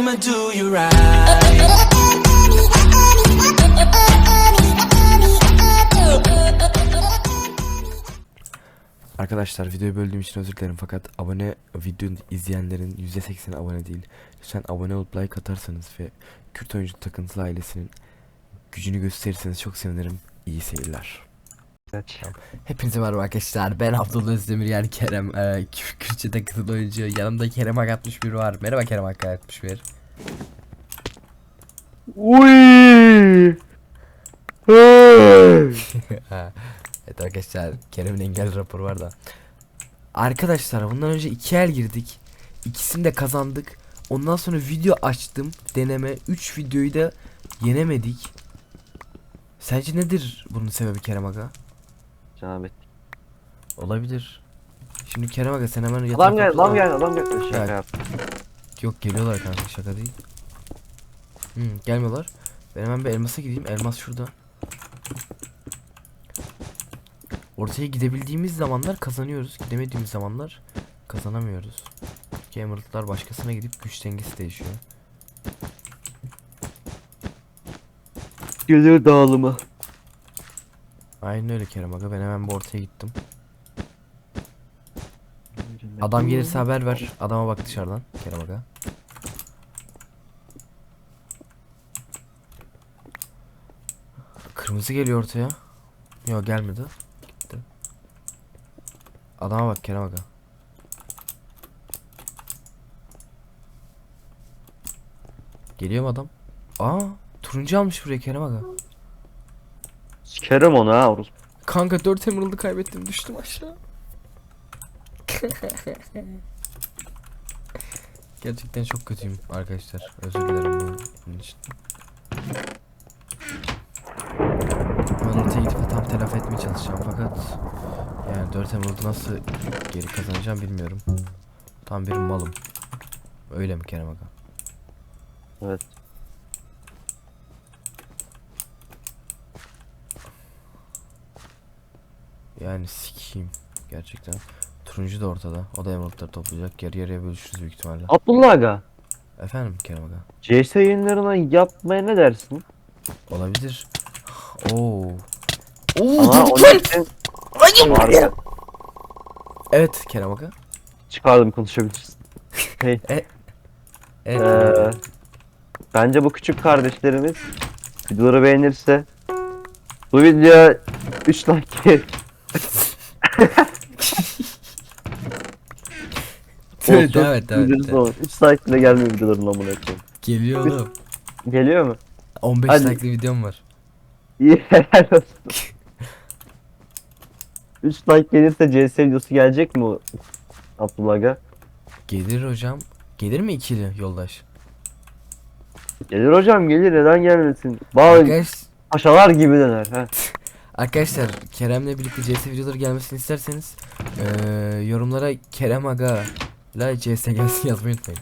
I'ma do you right. Arkadaşlar videoyu böldüğüm için özür dilerim fakat abone videoyu izleyenlerin %80'i abone değil. Lütfen abone olup like atarsanız ve Kürt oyuncu takıntılı ailesinin gücünü gösterirseniz çok sevinirim. İyi seyirler. Hepinize merhaba arkadaşlar. Ben Abdullah Özdemir yani Kerem. Ee, Kür- Kürtçe takıntılı oyuncu. Yanımda Kerem Ak 61 var. Merhaba Kerem Ak 61. Uy. Evet arkadaşlar Kerem'in engel raporu var da. Arkadaşlar bundan önce iki el girdik. İkisini de kazandık. Ondan sonra video açtım deneme. 3 videoyu da yenemedik. Sence nedir bunun sebebi Kerem Aga? Cenabet. Olabilir. Şimdi Kerem Aga sen hemen yatak Adam gel, odasına- adam gel, adam gel. Şaka Evet. yap. Yok geliyorlar kanka şaka değil. Hmm, gelmiyorlar. Ben hemen bir elmasa gideyim. Elmas şurada. Ortaya gidebildiğimiz zamanlar kazanıyoruz. Gidemediğimiz zamanlar kazanamıyoruz. Çünkü Emerald'lar başkasına gidip güç dengesi değişiyor. Gelir dağılımı. Aynen öyle Kerem Aga. Ben hemen bu ortaya gittim. Adam gelirse haber ver. Adama bak dışarıdan Kerem Aga. Kırmızı geliyor ortaya. Yok gelmedi. Gitti. Adama bak Kerem Aga. Geliyor mu adam? Aa, turuncu almış buraya Kerem Aga. Sikerim onu ha orospu. Kanka 4 emerald'ı kaybettim düştüm aşağı. Gerçekten çok kötüyüm arkadaşlar. Özür dilerim bunun- için. Ben ortaya gidip hatam telafi etmeye çalışacağım fakat yani 4 emerald'ı nasıl geri kazanacağım bilmiyorum. Tam bir malım. Öyle mi Kerem Aga? Evet. Yani sikeyim gerçekten. Turuncu da ortada. O da emerald'ları toplayacak. Yarı yarıya bölüşürüz büyük ihtimalle. Abdullah Aga. Efendim Kerem Aga. CS yayınlarına yapmaya ne dersin? Olabilir. Oo. Oo onun lan. için Hayır. Evet Kerem Aga. çıkardım konuşabilirsin. Hey, Evet. eee, bence bu küçük kardeşlerimiz videoları beğenirse bu video 3 like evet, evet, evet, evet. 3 like bile gelmiyor videoların amına koyayım. Geliyor oğlum. Geliyor mu? 15 Hadi. like'lı videom var. İyi helal olsun. 3 like gelirse CS videosu gelecek mi Abdullah Aga? Gelir hocam. Gelir mi ikili yoldaş? Gelir hocam gelir neden gelmesin? Bazı Arkadaş, paşalar gibi döner ha. arkadaşlar Kerem'le birlikte CS videoları gelmesini isterseniz eee, yorumlara Kerem Aga la CS gelsin yazmayı unutmayın.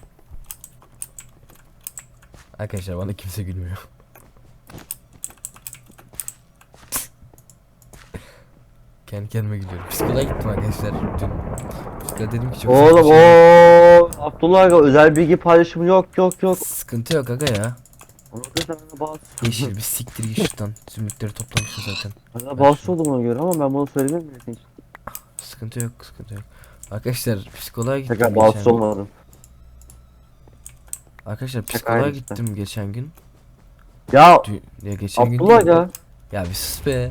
Arkadaşlar bana kimse gülmüyor. Kendi kendime gülüyorum. Psikoloğa gittim arkadaşlar dün. Psikoloğa dedim ki çok Oğlum şeyler- o Abdullah Aga özel bilgi paylaşımı yok yok yok. Sıkıntı yok aga ya. Sen bana bazı Yeşil bir siktir git şuradan. Zümrütleri toplamışsın zaten. Bana bazı olduğuma göre ama ben bunu söylemem mi? Hiç. Sıkıntı yok, sıkıntı yok. Arkadaşlar psikoloğa gittim Tekrar geçen bazı gün. olmadım. Arkadaşlar psikoloğa aynı gittim geçen gün. Ya Dün, ya geçen gün Abdullah değil. ya. Ya bir sus be.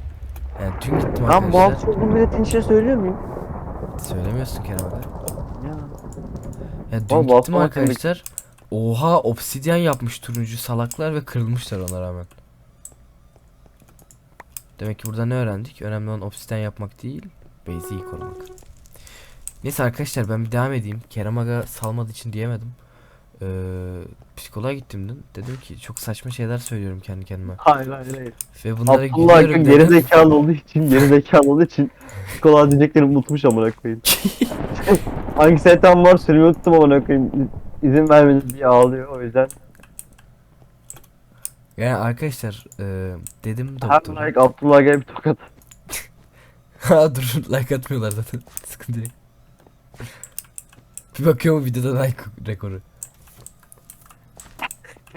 Yani dün gittim Ben arkadaşlar. bağımsız olduğum milletin içine söylüyor muyum? Söylemiyorsun Kerem abi. Ya. Ya dün Vallahi gittim Abdullah arkadaşlar. Oha obsidyen yapmış turuncu salaklar ve kırılmışlar ona rağmen. Demek ki burada ne öğrendik? Önemli olan obsidyen yapmak değil, base'i korumak. Neyse arkadaşlar ben bir devam edeyim. Kerem Aga salmadığı için diyemedim. Ee, psikoloğa gittim dün. Dedim ki çok saçma şeyler söylüyorum kendi kendime. Hayır hayır hayır. Ve bunlara Abdullah Akın geri dedim. zekalı olduğu için geri zekalı olduğu için psikoloğa diyeceklerimi unutmuş amına koyayım. Hangi setam var söylemeyi unuttum amına koyayım. İzin vermedi diye ağlıyor o yüzden. Yani arkadaşlar e, dedim Her doktora. like Abdullah gel bir tokat. Ha dur like atmıyorlar zaten. Sıkıntı yok. Bir bakıyorum videoda like rekoru.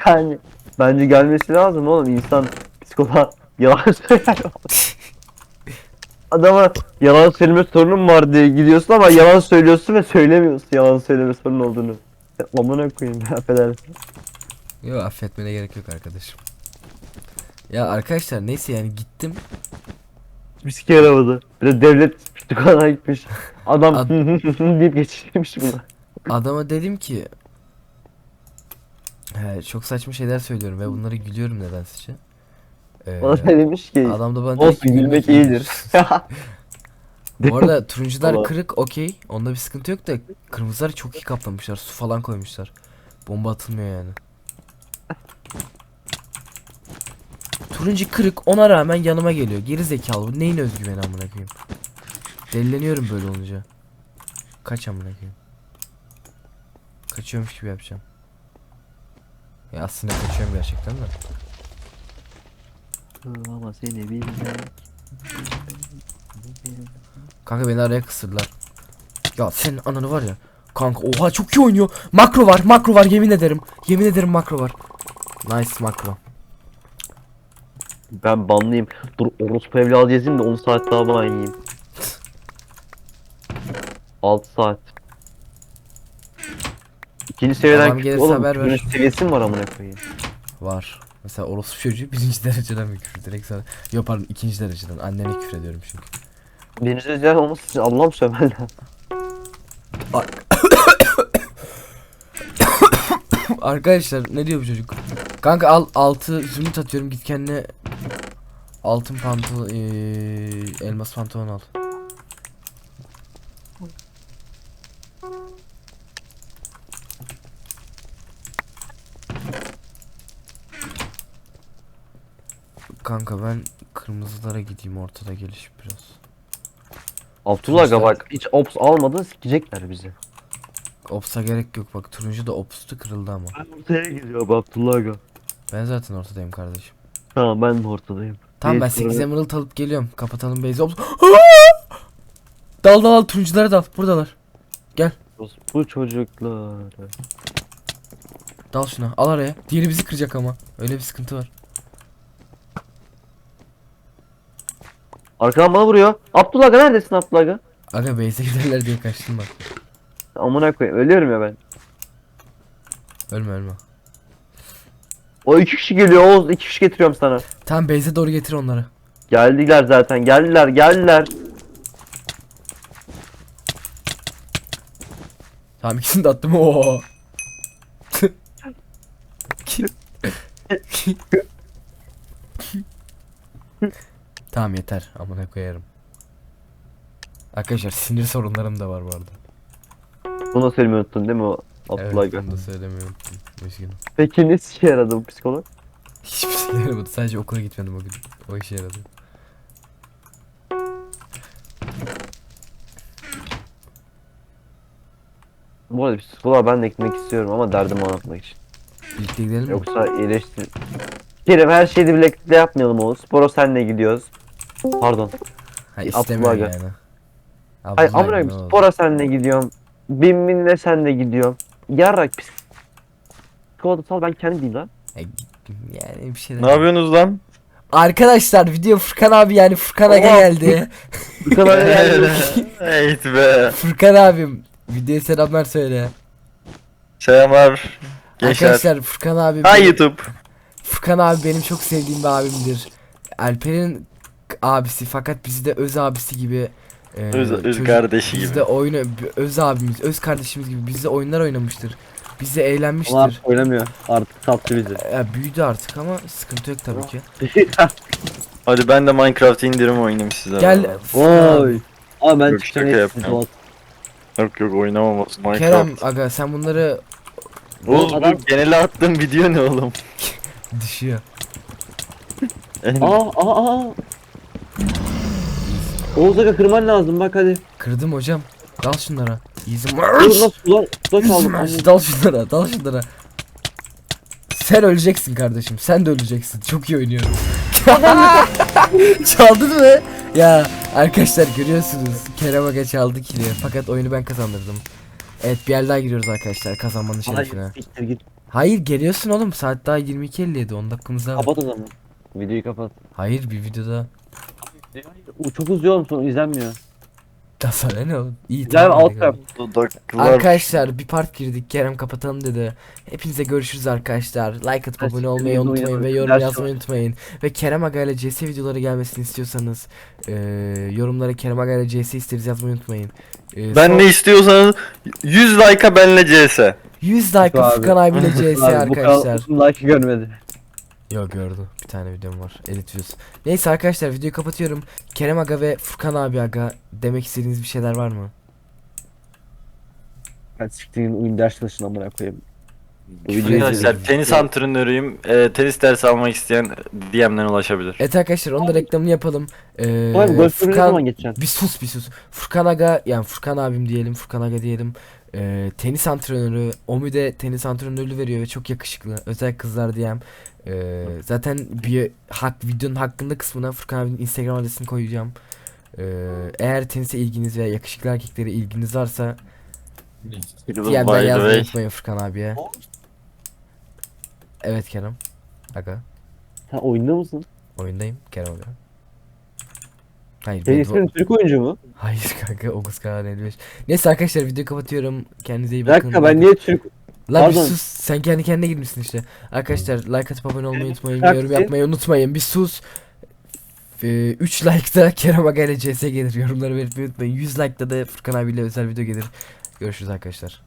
Yani bence gelmesi lazım oğlum insan psikoloğa yalan söyler. Adama yalan söyleme sorunum var diye gidiyorsun ama yalan söylüyorsun ve söylemiyorsun yalan söyleme sorun olduğunu. Amına koyayım ya affedersin. Yok affetmene gerek yok arkadaşım. Ya arkadaşlar neyse yani gittim. Bir sike yaramadı. Bir de devlet psikoloğa gitmiş. Adam Ad- deyip geçirmiş bunu. Adama dedim ki He, çok saçma şeyler söylüyorum ve bunları gülüyorum nedense. Ee, Bana demiş ki? adam da bana dedi Olsun ki, gülmek iyidir. Bu arada turuncular kırık okey. Onda bir sıkıntı yok da kırmızılar çok iyi kaplamışlar. Su falan koymuşlar. Bomba atılmıyor yani. Turuncu kırık ona rağmen yanıma geliyor. Geri zekalı bu neyin özgüveni amına koyayım. Delileniyorum böyle olunca. Kaç amına koyayım. Kaçıyormuş gibi yapacağım. Ya aslında kaçıyorum gerçekten de. Ama seni bilmem. Kanka beni araya kısırdılar. Ya senin ananı var ya. Kanka oha çok iyi oynuyor. Makro var makro var yemin ederim. Yemin ederim makro var. Nice makro. Ben banlıyım. Dur orospu evladı yazayım da 10 saat daha ban yiyeyim. 6 saat. İkinci seviyeden Tamam, küçük gelirse oğlum. haber ver. Birinci seviyesi mi var amına koyayım? Var. Mesela orospu çocuğu birinci dereceden mi küfür direkt sana. Yok pardon ikinci dereceden. Annene küfür ediyorum çünkü. Birinci derece olması için Allah'ım söylemen lazım. Arkadaşlar ne diyor bu çocuk? Kanka al altı zümrüt atıyorum git kendine altın pantolon eee, elmas pantolon al. Kanka ben kırmızılara gideyim ortada gelişip biraz. Abdullah aga bak hiç ops almadın sikecekler bizi. Ops'a gerek yok bak turuncu da opstu kırıldı ama. Ben ortaya gidiyorum Abdullah aga. Ben zaten ortadayım kardeşim. Tamam ben de ortadayım. Tamam ben Neyse, 8 oraya- emerald alıp geliyorum. Kapatalım base'i. Ops. dal dal al turunculara dal. Buradalar. Bu çocuklar. Dal şuna. Al araya. Diğeri bizi kıracak ama. Öyle bir sıkıntı var. Arkadan bana vuruyor. Abdullah aga neredesin Abdullah aga? Aga base'e giderler diye kaçtım bak. Amına koyayım ölüyorum ya ben. Ölme ölme. O iki kişi geliyor Oğuz iki kişi getiriyorum sana. Tamam base'e doğru getir onları. Geldiler zaten geldiler geldiler. Tamam ikisini de attım. Oo. tamam yeter. Amına koyarım. Arkadaşlar sinir sorunlarım da var bu arada. Bunu söylemeyi unuttun değil mi o Abdullah Evet onu da söylemeyi unuttum. Üzgünüm. Peki ne işe yaradı bu psikolog? Hiçbir şey yaramadı. Sadece okula gitmedim o gün. O işe yaradı. Bu arada psikoloğa ben de gitmek istiyorum ama derdimi anlatmak için. Birlikte gidelim mi? Yoksa iyileştir... Kerim her şeyi birlikte yapmayalım Oğuz. Spora senle gidiyoruz. Pardon. Ha istemiyorum Abdullah yani. Hayır Abdullah amına ne koyayım spora senle gidiyorum. Binminle senle gidiyorum. Yarrak pis. Psikoloğa sal ben kendi diyeyim lan. E, Yani bir şeyler. Ne yapıyorsunuz lan? Arkadaşlar video Furkan abi yani Furkan Aga geldi. Bu kadar yani. Eğit be. Furkan abim videoya selamlar söyle. Selamlar. Gençler. Arkadaşlar Furkan abi Hi YouTube. Furkan abi benim çok sevdiğim bir abimdir. Alper'in abisi fakat bizi de öz abisi gibi e, Öz, öz çocuk- kardeşi gibi. Bizde oyunu öz abimiz, öz kardeşimiz gibi bizde oyunlar oynamıştır. Bizde eğlenmiştir. Onlar oynamıyor. Artık sattı bizi. Ya büyüdü artık ama sıkıntı yok tabii ki. Hadi ben de Minecraft indirim oynayayım size. Gel. Oy. Abi ben Yok, şaka sol. Yok yok oynamamaz Minecraft. Kerem aga sen bunları Oğlum Adam- bu genele attığım video ne oğlum? düşüyor. Aa aa aa. Oğuz Aga kırman lazım bak hadi. Kırdım hocam. Dal şunlara. Dur march. nasıl sular sular çaldım. March. Dal şunlara, dal şunlara. Sen öleceksin kardeşim. Sen de öleceksin. Çok iyi oynuyorum. Çaldın mı? Ya arkadaşlar görüyorsunuz. Kerem Aga çaldı kili. Fakat oyunu ben kazandırdım. Evet bir yer daha giriyoruz arkadaşlar kazanmanın şerefine. Hayır siktir git. Hayır geliyorsun oğlum saat daha 22.57 10 dakikamız daha var. Kapat o zaman. Videoyu kapat. Hayır bir videoda. O çok uzuyor sonra izlenmiyor. Da sana ne oğlum? İyi Güzel tamam, alt hadi yap. Dudaklar. Arkadaşlar bir part girdik Kerem kapatalım dedi. Hepinize görüşürüz arkadaşlar. Like atıp abone olmayı unutmayın ve yorum Ders yazmayı unutmayın. Ve Kerem Aga ile CS videoları gelmesini istiyorsanız eee yorumlara Kerem Aga ile CS isteriz yazmayı unutmayın. Eee, Ben son- ne istiyorsanız 100 like'a benle CS. 100 like Abi. Furkan abiyle CS Bu arkadaşlar. kanal like görmedi. Yok gördü. Bir tane videom var. Edit videosu. Neyse arkadaşlar videoyu kapatıyorum. Kerem Aga ve Furkan abi Aga demek istediğiniz bir şeyler var mı? Hadi siktirin oyun ders çalışın amına koyayım. Bu videoyu Arkadaşlar izledim. tenis antrenörüyüm. Ee, tenis dersi almak isteyen DM'den ulaşabilir. Evet arkadaşlar onun da reklamını yapalım. Ee, Ulan golf ne Furkan zaman geçeceksin? bir sus bir sus. Furkan Aga yani Furkan abim diyelim Furkan Aga diyelim. Ee, tenis antrenörü Omi'de tenis antrenörlüğü veriyor ve çok yakışıklı. Özel kızlar diyem. Ee, zaten bir hak videonun hakkında kısmına Furkan abinin Instagram adresini koyacağım. Ee, eğer tenise ilginiz veya yakışıklı erkeklere ilginiz varsa DM'den yazmayı unutmayın Furkan abiye. Evet Kerem. Aga. Sen oyunda mısın? Oyundayım Kerem Aga. Hayır. ben- Tenis'in Türk oyuncu mu? Hayır kanka Oğuz Kağan 55. Neyse arkadaşlar videoyu kapatıyorum. Kendinize iyi Bir bakın. dakika ben niye Türk... Lan bir Pardon. sus. Sen kendi kendine girmişsin işte. Arkadaşlar like atıp abone olmayı unutmayın. Bırak Yorum yapmayı unutmayın. Bir sus. 3 like'da Kerem Aga ile CS gelir. Yorumları belirtmeyi unutmayın. 100 like'da da Furkan abiyle özel video gelir. Görüşürüz arkadaşlar.